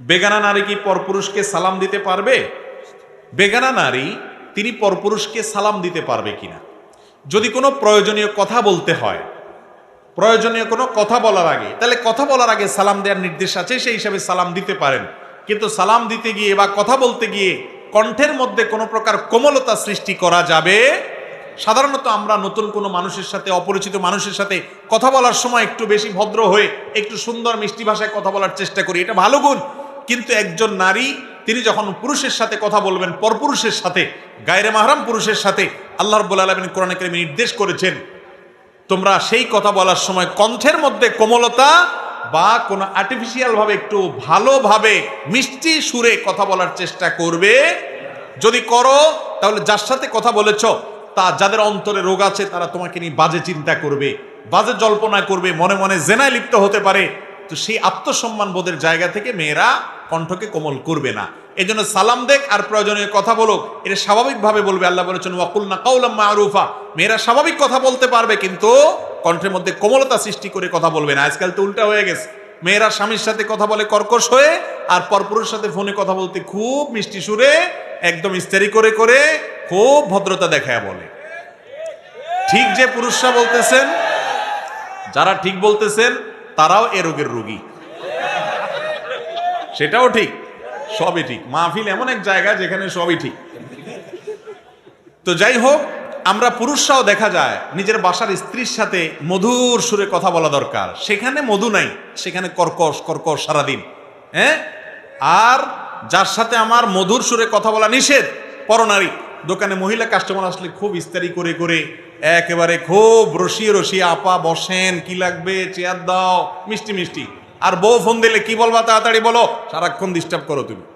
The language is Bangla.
বেগানা নারী কি পরপুরুষকে সালাম দিতে পারবে? বেগানা নারী, তিনি পরপুরুষকে সালাম দিতে পারবে কিনা? যদি কোনো প্রয়োজনীয় কথা বলতে হয়, প্রয়োজনীয় কোনো কথা বলার আগে, তাহলে কথা বলার আগে সালাম দেওয়ার নির্দেশ আছে, সেই হিসাবে সালাম দিতে পারেন। কিন্তু সালাম দিতে গিয়ে বা কথা বলতে গিয়ে কণ্ঠের মধ্যে কোনো প্রকার কোমলতা সৃষ্টি করা যাবে? সাধারণত আমরা নতুন কোনো মানুষের সাথে, অপরিচিত মানুষের সাথে কথা বলার সময় একটু বেশি ভদ্র হয়ে, একটু সুন্দর মিষ্টি ভাষায় কথা বলার চেষ্টা করি। এটা ভালো গুণ। কিন্তু একজন নারী, তিনি যখন পুরুষের সাথে কথা বলবেন, পরপুরুষের সাথে, গায়রে মাহরাম পুরুষের সাথে, আল্লাহ রব্বুল আলমিন কোরআন কারিমে নির্দেশ করেছেন, তোমরা সেই কথা বলার সময় কণ্ঠের মধ্যে কোমলতা বা কোনো আর্টিফিশিয়ালভাবে একটু ভালোভাবে মিষ্টি সুরে কথা বলার চেষ্টা করবে। যদি করো, তাহলে যার সাথে কথা বলেছ, তা যাদের অন্তরে রোগ আছে, তারা তোমাকে নিয়ে বাজে চিন্তা করবে, বাজে জল্পনা করবে, মনে মনে জেনায় লিপ্ত হতে পারে। তো সেই আত্মসম্মান বোধের জায়গা থেকে মেয়েরা কণ্ঠকে কোমল করবে না। এই জন্য সালাম দেখ আর প্রয়োজনীয় কথা বলুক। এটা স্বাভাবিকভাবে বলবে। আল্লাহ বলেছেন, ওয়াকুলনা কাউলাম মারুফা। মেয়েরা স্বাভাবিক কথা বলতে পারবে, কিন্তু কণ্ঠের মধ্যে কোমলতা সৃষ্টি করে কথা বলবে না। আজকাল তো উল্টা হয়ে গেছে। মেয়েরা স্বামীর সাথে কথা বলে কর্কশ হয়ে আর পরপুরুষের সাথে ফোনে কথা বলতে খুব মিষ্টি সুরে, একদম ইস্তারি করে করে খুব ভদ্রতা দেখায় বলে। ঠিক যে পুরুষরা বলতেছেন, যারা ঠিক বলতেছেন তারাও এ রোগের রোগী। সেটাও ঠিক, সবই ঠিক। মাহফিল এমন এক জায়গা যেখানে সবই ঠিক। তো যাই হোক, আমরা পুরুষরাও দেখা যায়, নিজের বাসার স্ত্রীর সাথে মধুর সুরে কথা বলা দরকার। সেখানে মধু নাই, সেখানে কর্কশ কর্কশ সারাদিন। হ্যাঁ? আর যার সাথে আমার মধুর সুরে কথা বলা নিষেধ, পরনারী। দোকানে মহিলা কাস্টমার আসলে খুব ইস্তারি করে করে একেবারে খুব রসিয়ে রসিয়ে আপা বসেন, কি লাগবে? চেয়ার দাও, মিষ্টি মিষ্টি। আর বউ ফোন দিলে কি বলবা তাড়াতাড়ি বলো? সারাক্ষণ ডিস্টার্ব করো তুমি।